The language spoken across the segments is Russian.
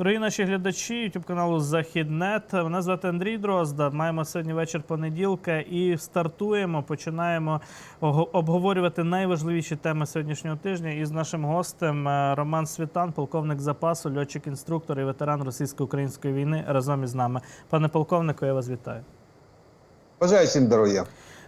Дорогі наші глядачі YouTube каналу Західнет. Мене звати Андрій Дрозда. Маємо сьогодні вечір понеділка і стартуємо. Починаємо обговорювати найважливіші теми сьогоднішнього тижня. І з нашим гостем е, Роман Світан, полковник запасу, льотчик-інструктор і ветеран російсько-української війни разом із нами. Пане полковнику, я вас вітаю. Бажаю всім здоров'я.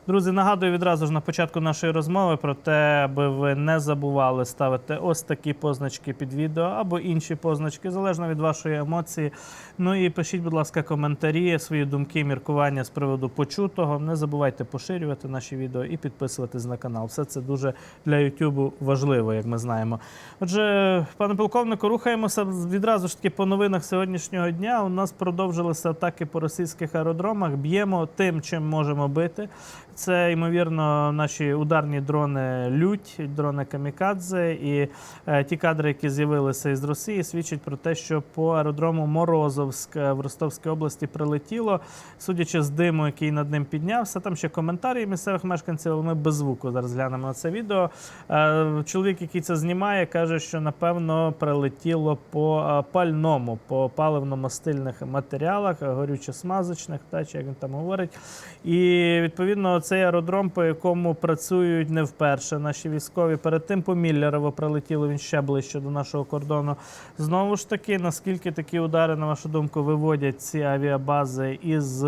Друзі, нагадую відразу ж на початку нашої розмови про те, аби ви не забували ставити ось такі позначки під відео або інші позначки, залежно від вашої емоції. Ну і пишіть, будь ласка, коментарі, свої думки, міркування з приводу почутого. Не забувайте поширювати наші відео і підписуватись на канал. Все це дуже для Ютубу важливо, як ми знаємо. Отже, пане полковнику, рухаємося відразу ж таки по новинах сьогоднішнього дня. У нас продовжилися атаки по російських аеродромах. Б'ємо тим, чим можемо бити. Це ймовірно наші ударні дрони лють, дрони камікадзе. І е, ті кадри, які з'явилися із Росії, свідчать про те, що по аеродрому Морозовськ е, в Ростовській області прилетіло. Судячи з диму, який над ним піднявся. Там ще коментарі місцевих мешканців, але ми без звуку зараз глянемо на це відео. Е, чоловік, який це знімає, каже, що напевно прилетіло по е, пальному, по паливно-мастильних матеріалах, е, горюче-смазочних, та чи як він там говорить. І відповідно цей аеродром, по якому працюють не вперше наші військові. Перед тим по Міллерово прилетіло він ще ближче до нашого кордону. Знову ж таки, наскільки такі удари, на вашу думку, виводять ці авіабази із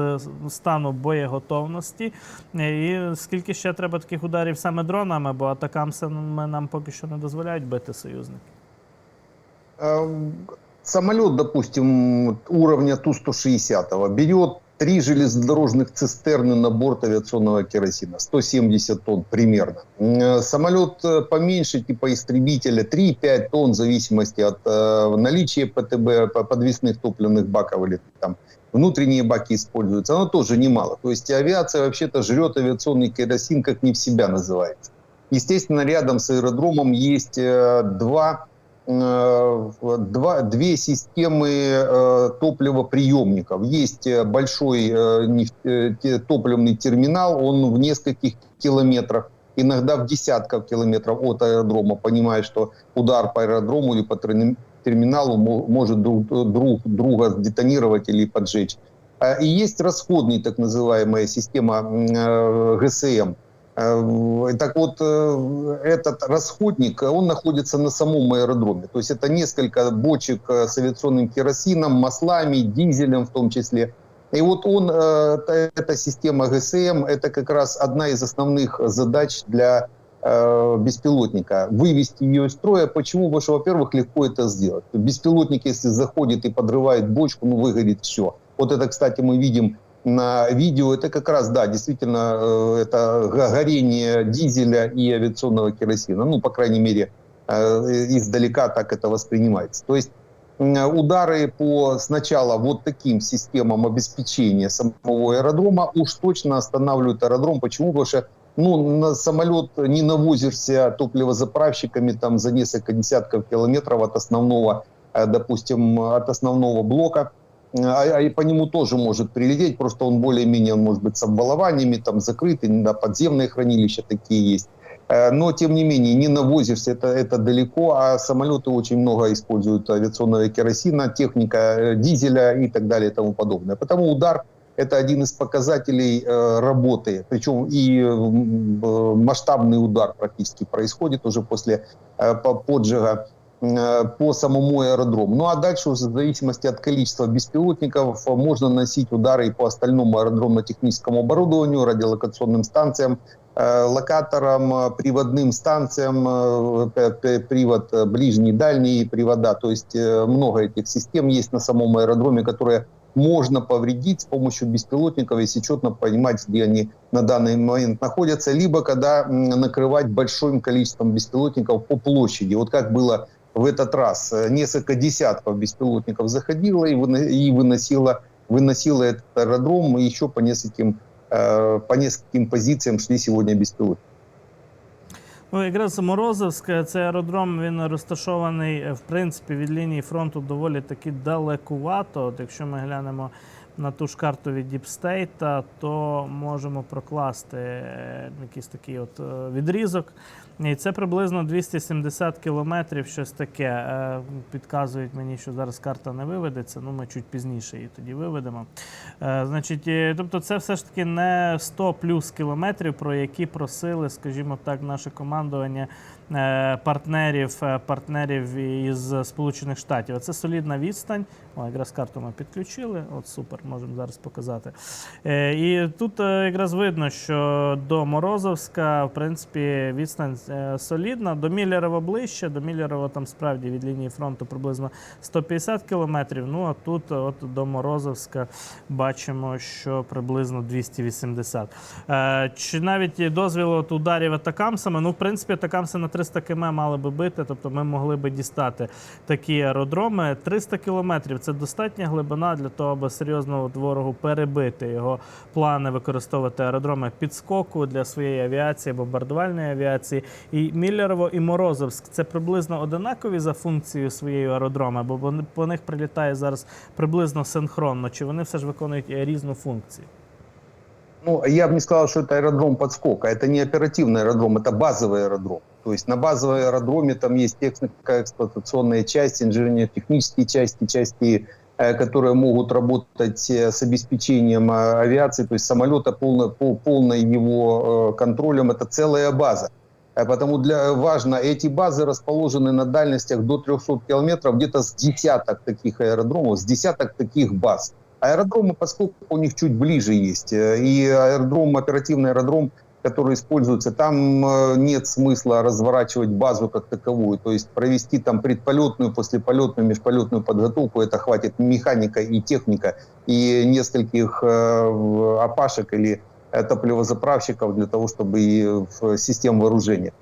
стану боєготовності? І скільки ще треба таких ударів саме дронами, бо атакамсами нам поки що не дозволяють бити союзники. Эм, Самолет, допустим, уровня Ту-160 берет три железнодорожных цистерны на борт авиационного керосина, 170 тонн примерно. Самолет э, поменьше, типа истребителя, 3-5 тонн в зависимости от э, наличия ПТБ, по- подвесных топливных баков или там внутренние баки используются, оно тоже немало. То есть авиация вообще-то жрет авиационный керосин, как не в себя называется. Естественно, рядом с аэродромом есть э, два два, две системы э, топливоприемников. Есть э, большой э, э, топливный терминал, он в нескольких километрах, иногда в десятках километров от аэродрома, понимая, что удар по аэродрому или по терми- терминалу мо- может друг, друг друга детонировать или поджечь. И есть расходный, так называемая система э, ГСМ. Э, Так вот, э, этот расходник, он находится на самом аэродроме. То есть это несколько бочек э, с авиационным керосином, маслами, дизелем в том числе. И вот он, э, та- эта система ГСМ, это как раз одна из основных задач для э, беспилотника. Вывести ее из строя. Почему? Потому что, во-первых, легко это сделать. Беспилотник, если заходит и подрывает бочку, ну, выгорит все. Вот это, кстати, мы видим на видео, это как раз, да, действительно, э, это го- горение дизеля и авиационного керосина. Ну, по крайней мере, э, издалека так это воспринимается. То есть удары по сначала вот таким системам обеспечения самого аэродрома уж точно останавливают аэродром. Почему? Потому что ну, на самолет не навозишься топливозаправщиками там за несколько десятков километров от основного, э, допустим, от основного блока а, а по нему тоже может прилететь, просто он более-менее, может быть, с обвалованиями, там закрытый, да, подземные хранилища такие есть. Э, Но, тем не менее, не навозишься, это, это далеко, а самолеты очень много используют авиационного керосина, техника э, дизеля и так далее и тому подобное. Потому удар – это один из показателей э, работы, причем и масштабный удар практически происходит уже после по- поджига по самому аэродрому. Ну а дальше уже в зависимости от количества беспилотников э, можно наносить удары и по остальному аэродромно-техническому оборудованию, радиолокационным станциям, э, локаторам, э, приводным станциям, э, привод э, ближний, дальний привода. То есть э, много этих систем есть на самом аэродроме, которые можно повредить с помощью беспилотников, если четко понимать, где они на данный момент находятся, либо когда накрывать большим количеством беспилотников по площади. Вот как было в этот раз. Э, Несколько десятков беспилотников заходило и, выно- и выносило, выносило этот аэродром, и еще по нескольким, э, по нескольким позициям шли сегодня беспилотники. Ну, якраз Морозовське, цей аеродром він розташований е, в принципі від лінії фронту доволі таки далекувато. От якщо ми глянемо на ту ж карту від Deep State, то можемо прокласти е, якийсь такий от е, відрізок. І це приблизно 270 кілометрів, щось таке. Е, Підказують мені, що зараз карта не виведеться. Ну, ми чуть пізніше її тоді виведемо. Значить, тобто, це все ж таки не 100 плюс кілометрів, про які просили, скажімо так, наше командування партнерів, партнерів із Сполучених Штатів. Це солідна відстань. О, якраз карту ми підключили. От супер, можемо зараз показати. Е, І тут е, якраз видно, що до Морозовська, в принципі, відстань е, солідна. До Міллєрова ближче, до Міллєрова там справді від лінії фронту приблизно 150 кілометрів. Ну а тут, от до Морозовська, бачимо, що приблизно 280. Е, Чи навіть дозвіл от ударів атакамсами? Ну, в принципі, атакамси на 300 км мали би бити, тобто ми могли би дістати такі аеродроми. 300 кілометрів це достатня глибина для того, аби серйозно ворогу перебити його плани використовувати аеродроми підскоку для своєї авіації, бомбардувальної авіації. І Міллерово і Морозовськ це приблизно одинакові за функцією своєї аеродроми, бо по них прилітає зараз приблизно синхронно. Чи вони все ж виконують різну функцію? Ну, я бы не сказал, что это аэродром подскока. Это не оперативный аэродром, это базовый аэродром. То есть на базовом аэродроме там есть техника, эксплуатационные части, инженерно-технические части, части, э, которые могут работать э, с обеспечением э, авиации, то есть самолета полно, пол- полной его контролем. Это целая база. Потому для, важно, эти базы расположены на дальностях до 300 километров, где-то с десяток таких аэродромов, с десяток таких баз. Аэродромы, поскольку у них чуть ближе есть, э, и аэродром, оперативный аэродром, который используется, там э, нет смысла разворачивать базу как таковую, то есть провести там предполетную, послеполетную, межполетную подготовку, это хватит механика и техника, и нескольких э, опашек или топливозаправщиков для того, чтобы и в систему вооружения.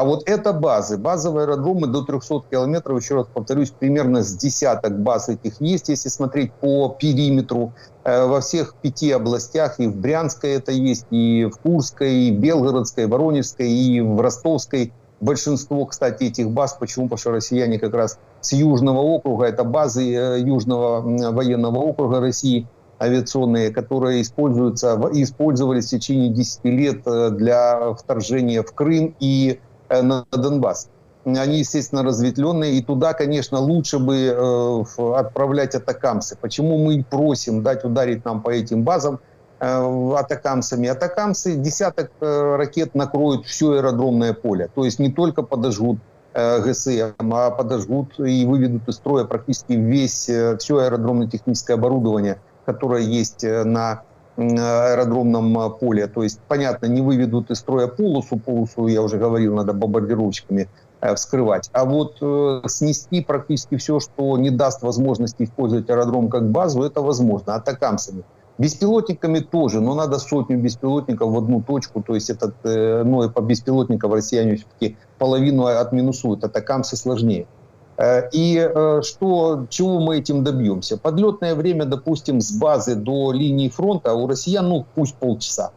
А вот это базы, базовые аэродромы до 300 километров, еще раз повторюсь, примерно с десяток баз этих есть, если смотреть по периметру. Э, Во всех пяти областях, и в Брянской это есть, и в Курской, и Белгородской, и Воронежской, и в Ростовской. Большинство, кстати, этих баз, почему? Потому что россияне как раз с Южного округа, это базы э, Южного военного округа России, авиационные, которые используются, использовались в течение 10 лет э, для вторжения в Крым и на Донбасс. Они, естественно, разветвленные, и туда, конечно, лучше бы э, отправлять атакамсы. Почему мы просим дать ударить нам по этим базам э, атакамсами? Атакамсы, десяток э, ракет накроют все аэродромное поле. То есть не только подожгут э, ГСМ, а подожгут и выведут из строя практически весь, э, все аэродромно-техническое оборудование, которое есть э, на аэродромном э, поле. То есть, понятно, не выведут из строя полосу, полосу, я уже говорил, надо бомбардировщиками э, вскрывать. А вот э, снести практически все, что не даст возможности использовать аэродром как базу, это возможно. Атакамсами. Беспилотниками тоже, но надо сотню беспилотников в одну точку. То есть этот, э, ну и по беспилотникам россияне все-таки половину отминусуют. Атакамсы сложнее. Э, И э, что, чего мы этим добьемся? Подлетное время, допустим, с базы до линии фронта у россиян, ну, пусть полчаса.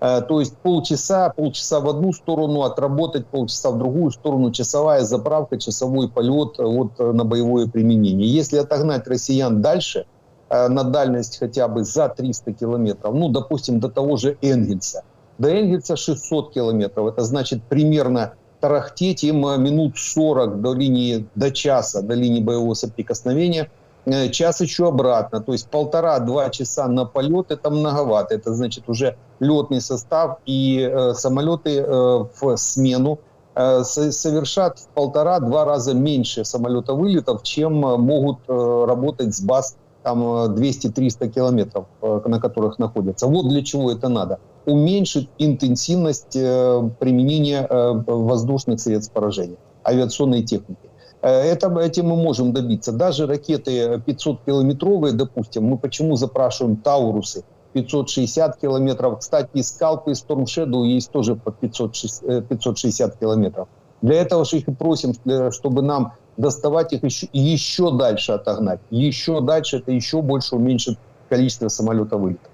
Э, То есть полчаса, полчаса в одну сторону отработать, полчаса в другую сторону, часовая заправка, часовой полет вот на боевое применение. Если отогнать россиян дальше, на дальность хотя бы за 300 километров, ну, допустим, до того же Энгельса. До Энгельса 600 километров, это значит примерно тарахтеть им э, минут 40 до линии, до часа, до линии боевого соприкосновения, Э, час еще обратно, то есть полтора-два часа на полет, это многовато, это значит уже летный состав и э, самолеты э, в смену э, со- совершат в полтора-два раза меньше самолета вылетов, чем э, могут э, работать с баз там э, 200-300 километров, э, на которых находятся. Вот для чего это надо. Уменьшить интенсивность э, применения э, воздушных средств поражения, авиационной техники. Э, Это, этим мы можем добиться. Даже ракеты 500-километровые, допустим, мы почему запрашиваем Таурусы 560 километров. Кстати, и скалпы, и Storm Shadow есть тоже по 506 э, 560 километров. Для этого же их и просим, чтобы нам доставать их еще, еще дальше отогнать. Еще дальше это еще больше уменьшит количество самолета вылетов.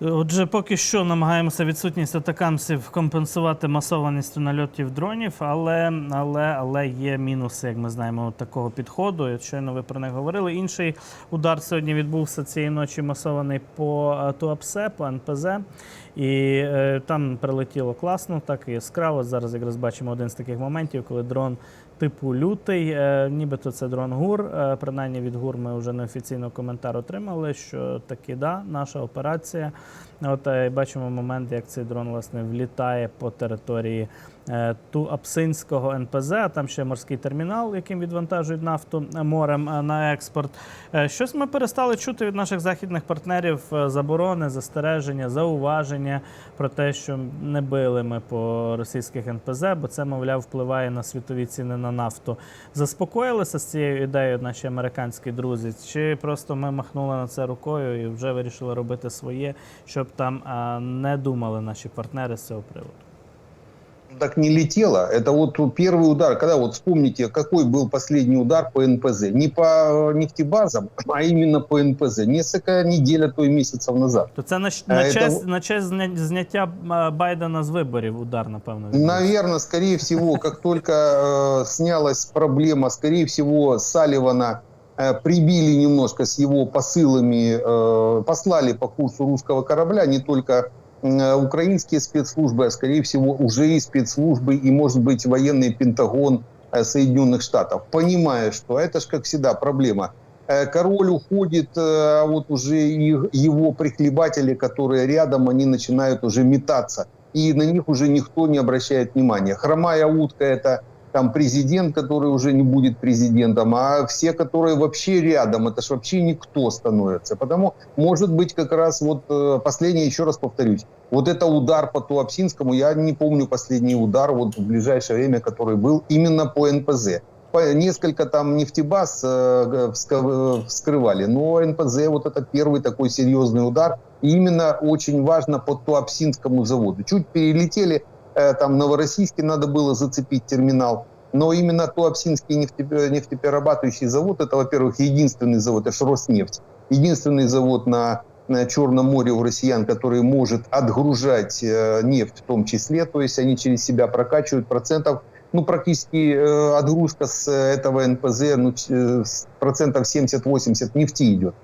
Отже, поки що намагаємося відсутність атакамсів компенсувати масованістю нальотів дронів, але, але, але є мінуси, як ми знаємо, такого підходу. І Щойно ви про них говорили. Інший удар сьогодні відбувся цієї ночі масований по е, Туапсе, по НПЗ. І е, там прилетіло класно, так і яскраво. Зараз якраз бачимо один з таких моментів, коли дрон типу лютий, е, нібито це дрон ГУР. Е, принаймні від ГУР ми вже неофіційно коментар отримали, що таки да, наша операція. От е, бачимо момент, як цей дрон власне влітає по території Туапсинського НПЗ. а Там ще морський термінал, яким відвантажують нафту е, морем е, на експорт. Е, Щось ми перестали чути від наших західних партнерів е, заборони, застереження, зауваження про те, що не били ми по російських НПЗ, бо це, мовляв, впливає на світові ціни на нафту. Заспокоїлися з цією ідеєю наші американські друзі, чи просто ми махнули на це рукою і вже вирішили робити своє, щоб там не думали наші партнери з цього приводу? Так не летело. Это вот первый удар, когда вот вспомните, какой был последний удар по НПЗ. Не по нефтебазам, а именно по НПЗ. Несколько недель, а то и месяцев назад. То це на, Е, на, це честь, в- на зня- зняття а, Байдена з виборів удар, напевно. Наверное, скорее всего, как только э, снялась проблема, скорее всего, Салливана э, прибили немножко с его посылами, э, послали по курсу русского корабля не только украинские спецслужбы, а скорее всего уже и спецслужбы, и, может быть, военный Пентагон э, Соединенных Штатов, понимая, что это же, как всегда, проблема. Э, Король уходит, э, а вот уже его прихлебатели, которые рядом, они начинают уже метаться и на них уже никто не обращает внимания. Хромая утка – это там президент, который уже не будет президентом, а все, которые вообще рядом, это ж вообще никто становится. Потому, может быть, как раз вот э, последнее, еще раз повторюсь, вот это удар по Туапсинскому, я не помню последний удар вот в ближайшее время, который был именно по НПЗ. Несколько там нефтебаз э, э, вскрывали, но НПЗ вот это первый такой серьезный удар. И именно очень важно по Туапсинскому заводу. Чуть перелетели, там Новороссийске надо было зацепить терминал. Но именно Туапсинский нефте- нефтеперерабатывающий завод, это, во-первых, единственный завод, это ж Роснефть. Единственный завод на, на Черном море у россиян, который может отгружать э, нефть в том числе. То есть они через себя прокачивают процентов ну, практически э, отгрузка с э, этого НПЗ, ну, э, процентов 70-80 нефти идет.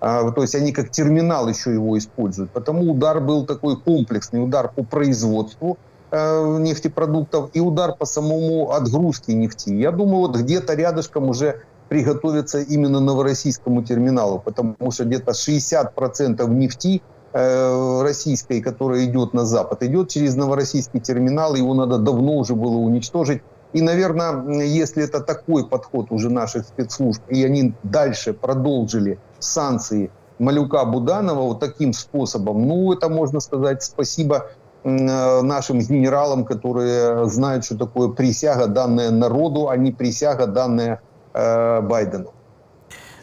А, то есть они как терминал еще его используют. Потому удар был такой комплексный, удар по производству э, нефтепродуктов и удар по самому отгрузке нефти. Я думаю, вот где-то рядышком уже приготовиться именно новороссийскому терминалу, потому что где-то 60% нефти э, российской, которая идет на Запад, идет через новороссийский терминал, его надо давно уже было уничтожить. И, наверное, если это такой подход уже наших спецслужб, и они дальше продолжили санкции Малюка Буданова вот таким способом, ну, это можно сказать спасибо нашим генералам, которые знают, что такое присяга, данная народу, а не присяга, данная э, Байдену.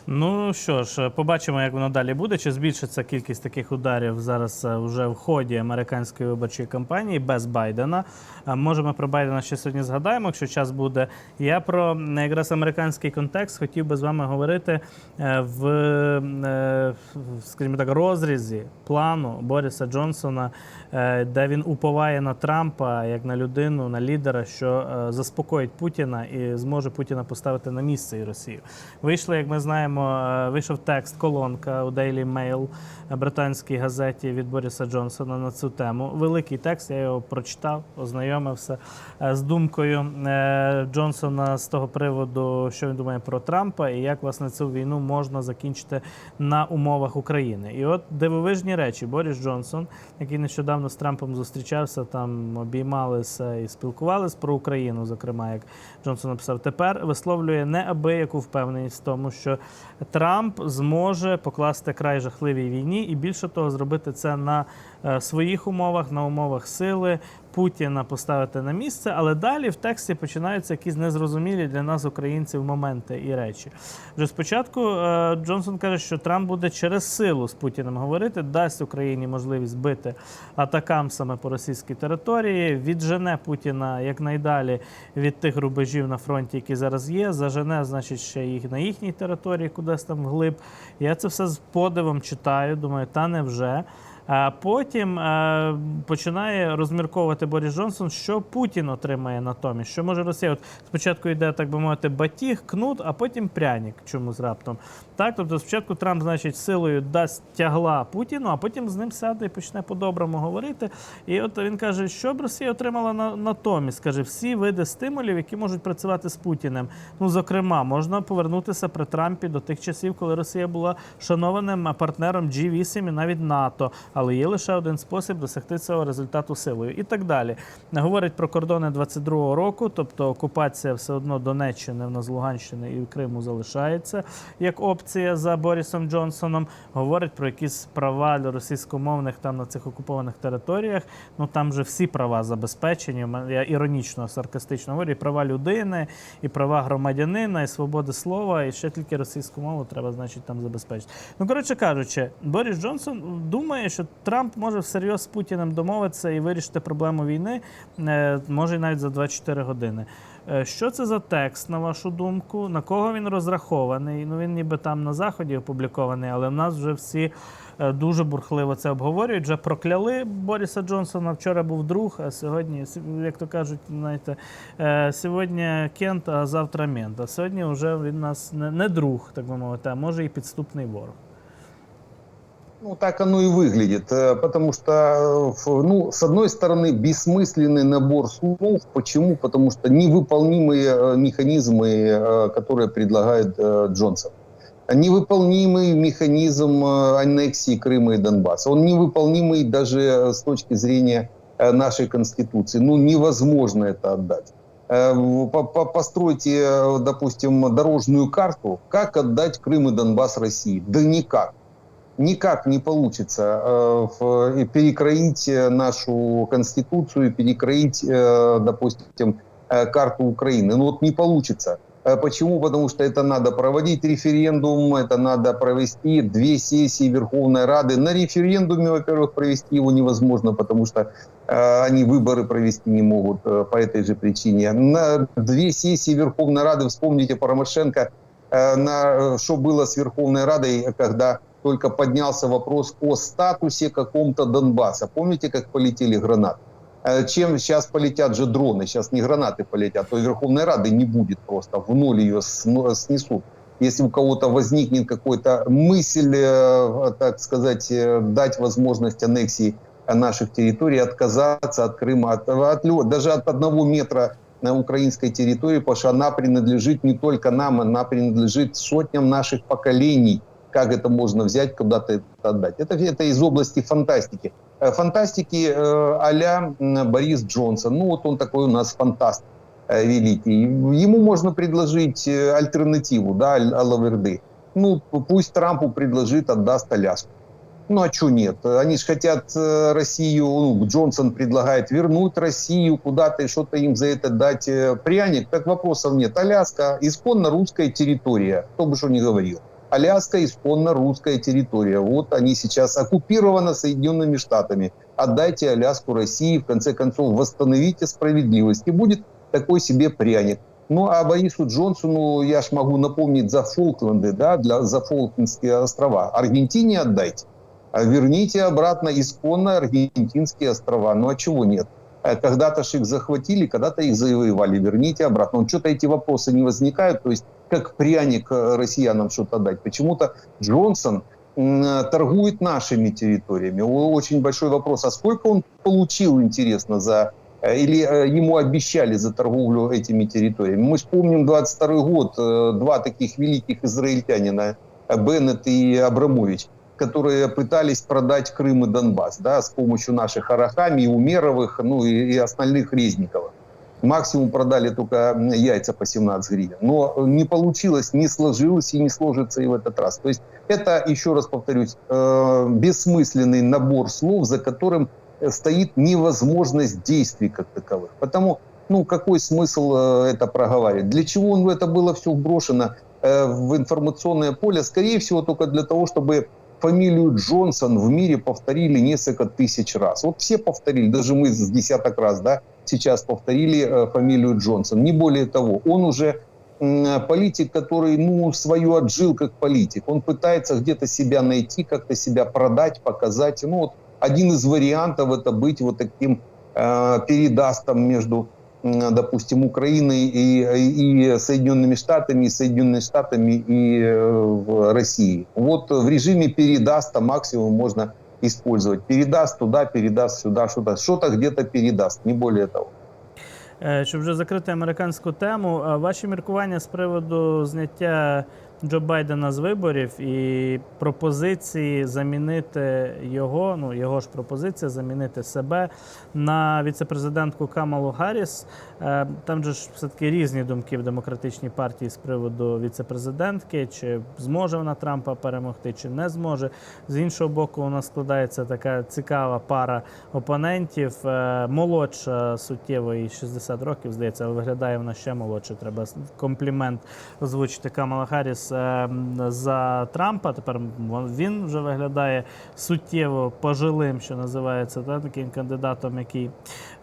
Ну що ж, побачимо, як воно далі буде. Чи збільшиться кількість таких ударів зараз е, вже в ході американської виборчої кампанії без Байдена. Е, Може, ми про Байдена ще сьогодні згадаємо, якщо час буде. Я про якраз американський контекст хотів би з вами говорити е, в, е, скажімо так, розрізі плану Боріса Джонсона, е, де він уповає на Трампа як на людину, на лідера, що е, заспокоїть Путіна і зможе Путіна поставити на місце і Росію. Вийшли, як ми знаємо, е, вийшов текст, колонка у Daily Mail, е, британській газеті від Боріса Джонсона на цю тему. Великий текст, я його прочитав, ознайомився е, з думкою Джонсона з того приводу, що він думає про Трампа і як власне цю війну можна закінчити на умовах України. І от дивовижні речі. Борис Джонсон, який нещодавно з Трампом зустрічався, там обіймалися і спілкувалися про Україну, зокрема, як Джонсон написав, тепер висловлює неабияку впевненість в тому, що Трамп зможе покласти край жахливій війні і більше того, зробити це на е, своїх умовах, на умовах сили. Путіна поставити на місце, але далі в тексті починаються якісь незрозумілі для нас, українців, моменти і речі. Вже спочатку е, Джонсон каже, що Трамп буде через силу з Путіним говорити, дасть Україні можливість бити атакам саме по російській території, віджене Путіна якнайдалі від тих рубежів на фронті, які зараз є, зажене, значить, ще їх на їхній території, кудись там вглиб. Я це все з подивом читаю. Думаю, та невже. А потім е, починає розмірковувати Борис Джонсон, що Путін отримає натомість. Що може Росія? От спочатку йде, так би мовити, батіг, кнут, а потім пряник чомусь раптом. Так, тобто спочатку Трамп, значить, силою дасть тягла Путіну, а потім з ним сяде і почне по-доброму говорити. І от він каже, що б Росія отримала на, натомість. Каже, всі види стимулів, які можуть працювати з Путіним. Ну, зокрема, можна повернутися при Трампі до тих часів, коли Росія була шанованим партнером G8 і навіть НАТО. Але є лише один спосіб досягти цього результату силою і так далі. Говорить про кордони 22-го року, тобто окупація все одно Донеччини, в нас Луганщини і Криму залишається як опція за Борисом Джонсоном. Говорить про якісь права для російськомовних там на цих окупованих територіях. Ну там вже всі права забезпечені. Я іронічно, саркастично говорю, і права людини, і права громадянина, і свободи слова, і ще тільки російську мову треба, значить, там забезпечити. Ну, коротше кажучи, Борис Джонсон думає, що Трамп може всерйоз з Путіним домовитися і вирішити проблему війни, е, може навіть за 24 години. Е, Що це за текст, на вашу думку? На кого він розрахований? Ну він ніби там на заході опублікований, але в нас вже всі е, дуже бурхливо це обговорюють. Вже прокляли Бориса Джонсона. Вчора був друг, а сьогодні, як то кажуть, знаєте, сьогодні Кент, а завтра Мент. А сьогодні вже він нас не друг, так би мовити, а може і підступний ворог. Ну, так оно и выглядит, э, потому что, э, ну, с одной стороны, бессмысленный набор слов. Почему? Потому что невыполнимые э, механизмы, которые предлагает Джонсон. Невыполнимый механизм аннексии Крыма и Донбасса. Он невыполнимый даже с точки зрения нашей Конституции. Ну, невозможно это отдать. Постройте, допустим, дорожную карту, как отдать Крым и Донбасс России. Да никак никак не получится э, и перекроить э, нашу конституцию, перекроить, э, допустим, э, карту Украины. Ну вот не получится. Э, Почему? Потому что это надо проводить референдум, это надо провести две сессии Верховной Рады. На референдуме, во-первых, провести его невозможно, потому что э, они выборы провести не могут э, по этой же причине. На две сессии Верховной Рады, вспомните Порошенко, э, на, э, что было с Верховной Радой, когда только поднялся вопрос о статусе каком-то Донбасса. Помните, как полетели гранаты? Э, Чем сейчас полетят же дроны, сейчас не гранаты полетят, то Верховной Рады не будет просто, в ноль ее снесут. Если у кого-то возникнет какой-то мысль, э, так сказать, э, дать возможность аннексии наших территорий, отказаться от Крыма, от, от даже от одного метра на украинской территории, потому что она принадлежит не только нам, она принадлежит сотням наших поколений. Как это можно взять, куда-то это отдать? Это, это из области фантастики. Э, Фантастики э, м, Борис Джонсон. Ну вот он такой у нас фантаст э, великий. Ему можно предложить э, альтернативу, да, Алаверды. Ну, пусть Трампу предложит, отдаст Аляску. Ну, а что нет? Они же хотят э, Россию, ну, Джонсон предлагает вернуть Россию куда-то и что-то им за это дать пряник. Так вопросов нет. Аляска – исконно русская территория, кто бы что ни говорил. Аляска – исконно русская территория. Вот они сейчас оккупированы Соединенными Штатами. Отдайте Аляску России, в конце концов, восстановите справедливость. И будет такой себе пряник. Ну, а Борису Джонсону я ж могу напомнить за Фолкленды, да, для, за Фолклендские острова. Аргентине отдайте. А верните обратно исконно аргентинские острова. Ну, а чего нет? Э, Когда-то ж их захватили, когда-то их завоевали. Верните обратно. Ну, что-то эти вопросы не возникают. То есть, как пряник э, россиянам что-то дать. Почему-то Джонсон э, торгует нашими территориями. Очень большой вопрос. А сколько он получил, интересно, за э, или ему обещали за торговлю этими территориями. Мы вспомним 22 год, два таких великих израильтянина, Беннет и Абрамович, которые пытались продать Крым и Донбасс да, с помощью наших Арахами, Умеровых ну, и, и остальных Резниковых. Максимум продали только яйца по 17 гривен. Но не получилось, не сложилось и не сложится и в этот раз. То есть это, еще раз повторюсь, э, бессмысленный набор слов, за которым э, стоит невозможность действий как таковых. Потому, ну, какой смысл э, это проговаривать? Для чего он, это было все вброшено э, в информационное поле? Скорее всего, только для того, чтобы фамилию Джонсон в мире повторили несколько тысяч раз. Вот все повторили, даже мы с десяток раз, да, сейчас повторили э, фамилию Джонсон. Не более того, он уже политик, который, ну, свою отжил как политик. Он пытается где-то себя найти, как-то себя продать, показать. Ну, вот один из вариантов это быть вот таким э, передастом между, м, допустим, Украиной и, и Соединенными Штатами, и Соединенными Штатами и э, России. Вот в режиме передаста максимум можно использовать. Передаст туда, передаст сюда, что-то, что-то где-то передаст, не более того. Е, Щоб вже закрити американську тему, ваші міркування з приводу зняття Джо Байдена з виборів і пропозиції замінити його, ну його ж пропозиція замінити себе на віцепрезидентку Камалу Гарріс. Е, Там же ж все-таки різні думки в демократичній партії з приводу віцепрезидентки, чи зможе вона Трампа перемогти, чи не зможе. З іншого боку, у нас складається така цікава пара опонентів. Е, Молодша суттєво, їй 60 років, здається, але виглядає вона ще молодше. Треба комплімент озвучити Камала Харріс м, за Трампа. Тепер він вже виглядає суттєво пожилим, що називається, та, таким кандидатом, який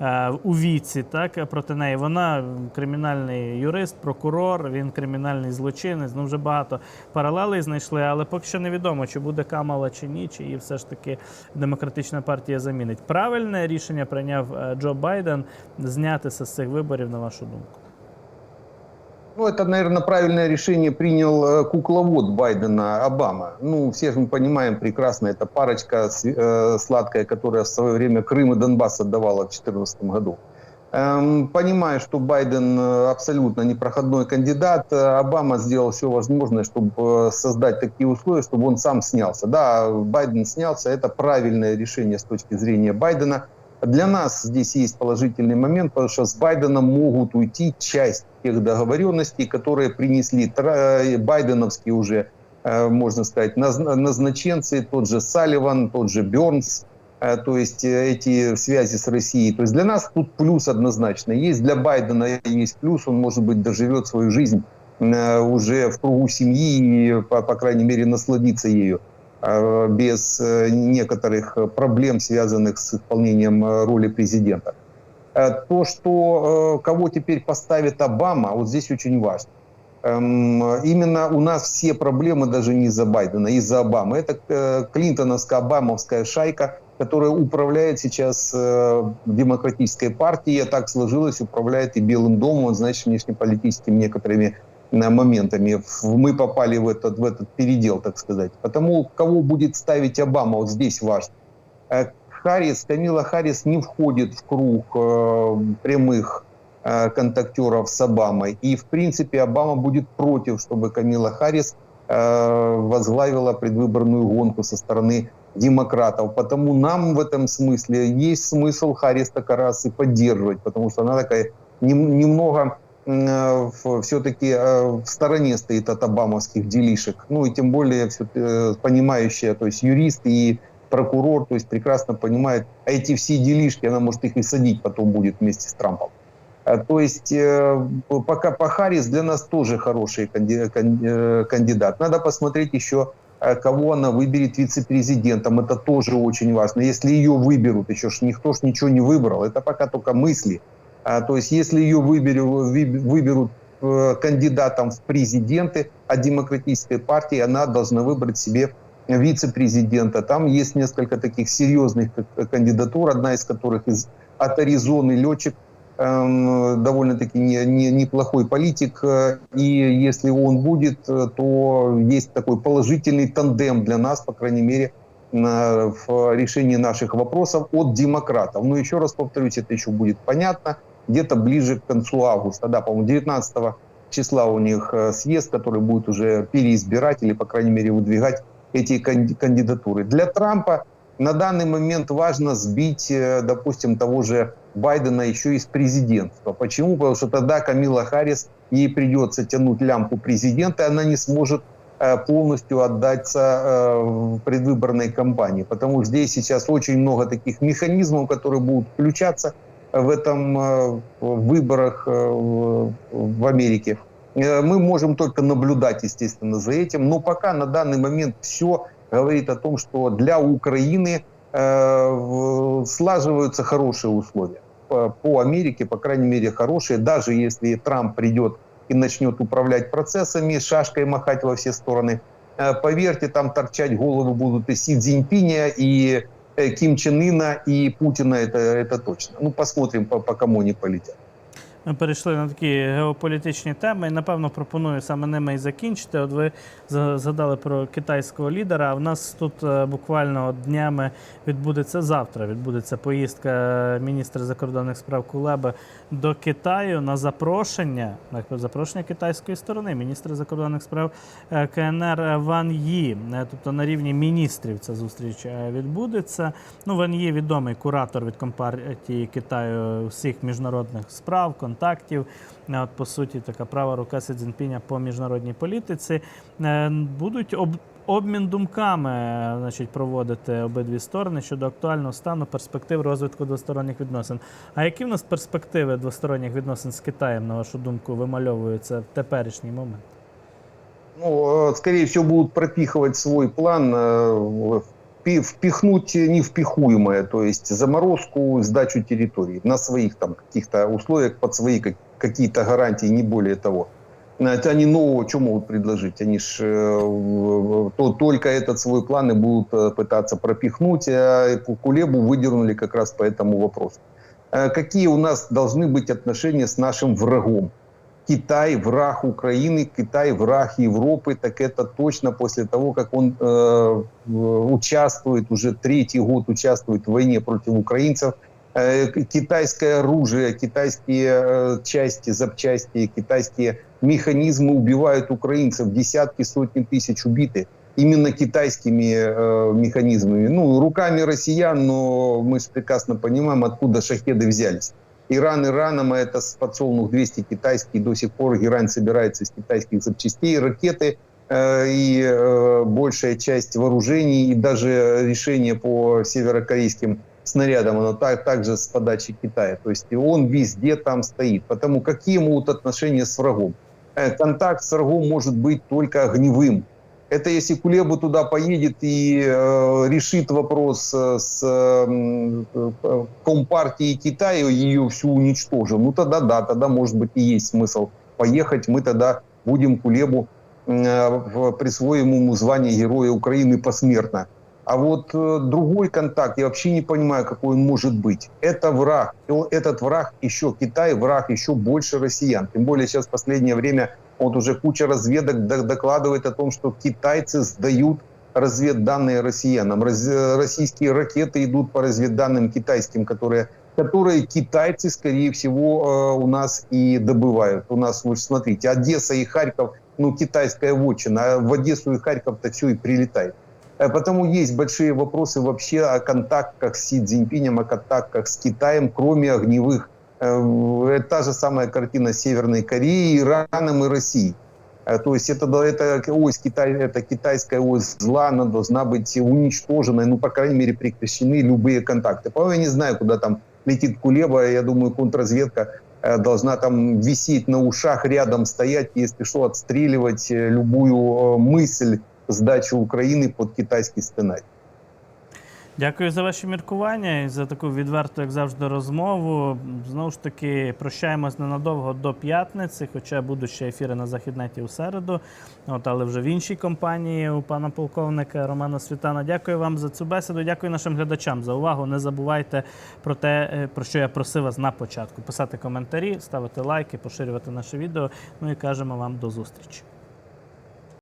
е, у віці, так, проти неї. Вона кримінальний юрист, прокурор, він кримінальний злочинець. Ну, вже багато паралелей знайшли, але поки що невідомо, чи буде Камала чи ні, чи її все ж таки демократична партія замінить. Правильне рішення прийняв е, Джо Байден знятися з цих виборів, на вашу думку. Ну, это, наверное, правильное решение принял э, кукловод Байдена Обама. Ну, все же мы понимаем прекрасно, это парочка э, сладкая, которая в свое время Крым и Донбасс отдавала в 2014 году. Эм, понимая, что Байден э, абсолютно непроходной кандидат, Обама сделал все возможное, чтобы создать такие условия, чтобы он сам снялся. Да, Байден снялся, это правильное решение с точки зрения Байдена. Для нас здесь есть положительный момент, потому что с Байденом могут уйти часть тех договоренностей, которые принесли тра- байденовские уже, э, можно сказать, наз- назначенцы, тот же Салливан, тот же Бернс, э, то есть э, эти связи с Россией. То есть для нас тут плюс однозначно есть, для Байдена есть плюс, он, может быть, доживет свою жизнь э, уже в кругу семьи и, по, по крайней мере, насладиться ею э, без э, некоторых проблем, связанных с исполнением э, роли президента. Э, То, что кого теперь поставит Обама, вот здесь очень важно. Эм, Именно у нас все проблемы даже не из-за Байдена, из-за Обамы. Это э, клинтоновско-обамовская шайка, которая управляет сейчас демократической партией. Так сложилось, управляет и Белым домом, значит, внешнеполитическими некоторыми моментами. Мы попали в этот, в этот передел, так сказать. Потому кого будет ставить Обама, вот здесь важно. Э, Харрис, Камила Харрис не входит в круг э, прямых э, контактеров с Обамой. И, в принципе, Обама будет против, чтобы Камила Харрис э, возглавила предвыборную гонку со стороны демократов. Потому нам в этом смысле есть смысл Харрис так раз и поддерживать, потому что она такая нем- немного все-таки в стороне стоит от обамовских делишек. Ну и тем более всё- э, то есть юрист и прокурор, то есть прекрасно понимает, а эти все делишки, она может их и садить потом будет вместе с Трампом. Э, То есть э, пока по Харрис для нас тоже хороший канди- кан- э, кандидат. Надо посмотреть еще, э, кого она выберет вице-президентом. Это тоже очень важно. Если ее выберут, еще ж никто ж ничего не выбрал. Это пока только мысли. А, То есть если ее выберу- вы- выберут э, кандидатом в президенты от демократической партии, она должна выбрать себе вице-президента. Там есть несколько таких серьезных к- кандидатур, одна из которых из, от Аризоны летчик, эм, довольно-таки не, не- неплохой политик. э, И если он будет, э, то есть такой положительный тандем для нас, по крайней мере, в решении наших вопросов от демократов. Но еще раз повторюсь, это еще будет понятно где-то ближе к концу августа. Да, по-моему, 19 числа у них э, съезд, который будет уже переизбирать или, по крайней мере, выдвигать эти канди- кандидатуры. Для Трампа на данный момент важно сбить, э, допустим, того же Байдена еще из президентства. Почему? Потому что тогда Камила Харрис, ей придется тянуть лямку президента, и она не сможет э, полностью отдаться в предвыборной кампании. Потому что здесь сейчас очень много таких механизмов, которые будут включаться в этом э, выборах э, в- Америке. Э, Мы можем только наблюдать, естественно, за этим. Но пока на данный момент все говорит о том, что для Украины слаживаются хорошие условия. По, Америке, по крайней мере, хорошие. Даже если Трамп придет и начнет управлять процессами, шашкой махать во все стороны, поверьте, там торчать головы будут и Си Цзиньпиня, и Ким Чен Ына и Путина, это, это точно. Ну, посмотрим, по, по кому они полетят. Ми перейшли на такі геополітичні теми, і напевно пропоную саме ними і закінчити. От ви згадали про китайського лідера. А в нас тут е, буквально днями відбудеться завтра. Відбудеться поїздка міністра закордонних справ Кулеби до Китаю на запрошення на запрошення китайської сторони. Міністра закордонних справ е, КНР Ван Ї. Е, Тобто на рівні міністрів ця зустріч відбудеться. Ну, Ван Ї відомий куратор від компартії Китаю всіх міжнародних справ, контактів. Е, От, по суті, така права рука Сі Цзіньпіня по міжнародній політиці. Е, Будуть об, обмін думками е, значить, проводити обидві сторони щодо актуального стану перспектив розвитку двосторонніх відносин. А які в нас перспективи двосторонніх відносин з Китаєм, на вашу думку, вимальовуються в теперішній момент? Ну, скорее всего, будут пропихивать свой план, впи- впихнуть невпихуемое, то есть заморозку, сдачу территорий на своих там каких-то условиях, под свои как- какие-то гарантии, не более того. Это они нового что могут предложить? Они ж э, то, только этот свой план и будут э, пытаться пропихнуть, а Кулебу выдернули как раз по этому вопросу. Э, Какие у нас должны быть отношения с нашим врагом? Китай враг Украины, Китай враг Европы, так это точно после того, как он э, участвует, уже третий год участвует в войне против украинцев. Э, китайское оружие, китайские э, части, запчасти, китайские механизмы убивают украинцев, десятки, сотни тысяч убиты именно китайскими э, механизмами. Ну, руками россиян, но мы же прекрасно понимаем, откуда шахеды взялись. Иран Ираном, а это с подсолнух 200 китайский, до сих пор Иран собирается из китайских запчастей, ракеты э, и э, большая часть вооружений и даже решение по северокорейским снарядам, оно так, также с подачи Китая. То есть он везде там стоит. Потому какие могут отношения с врагом? Э, контакт с врагом может быть только огневым. Это если Кулеба туда поедет и э, решит вопрос э, с э, э, Компартией Китая, ее всю уничтожим, ну тогда да, тогда может быть и есть смысл поехать. Мы тогда будем Кулебу э, присвоим ему звание Героя Украины посмертно. А вот э, другой контакт, я вообще не понимаю, какой он может быть. Это враг. Этот враг еще Китай, враг еще больше россиян. Тем более сейчас в последнее время вот уже куча разведок докладывает о том, что китайцы сдают разведданные россиянам. Российские ракеты идут по разведданным китайским, которые, которые китайцы, скорее всего, э, у нас и добывают. У нас, вы смотрите, Одесса и Харьков, ну, китайская вотчина, а в Одессу и Харьков-то все и прилетает. Э, Потому есть большие вопросы вообще о контактах с Си Цзиньпинем, о контактах с Китаем, кроме огневых. Э, та же самая картина Северной Кореи, Ираном и Россией. Э, То есть это, это ось Китай, это китайская ось зла, она должна быть уничтожена, ну, по крайней мере, прекращены любые контакты. По-моему, я не знаю, куда там летит Кулеба, я думаю, контрразведка э, должна там висеть на ушах, рядом стоять, если что, отстреливать любую мысль сдачи Украины под китайский сценарий. Дякую за ваші міркування і за таку відверту, як завжди, розмову. Знову ж таки, прощаємось ненадовго до п'ятниці, хоча будуть ще ефіри на Західнеті у середу, от, але вже в іншій компанії у пана полковника Романа Світана. Дякую вам за цю бесіду. Дякую нашим глядачам за увагу. Не забувайте про те, е, про що я просив вас на початку. Писати коментарі, ставити лайки, поширювати наше відео. Ну і кажемо вам до зустрічі.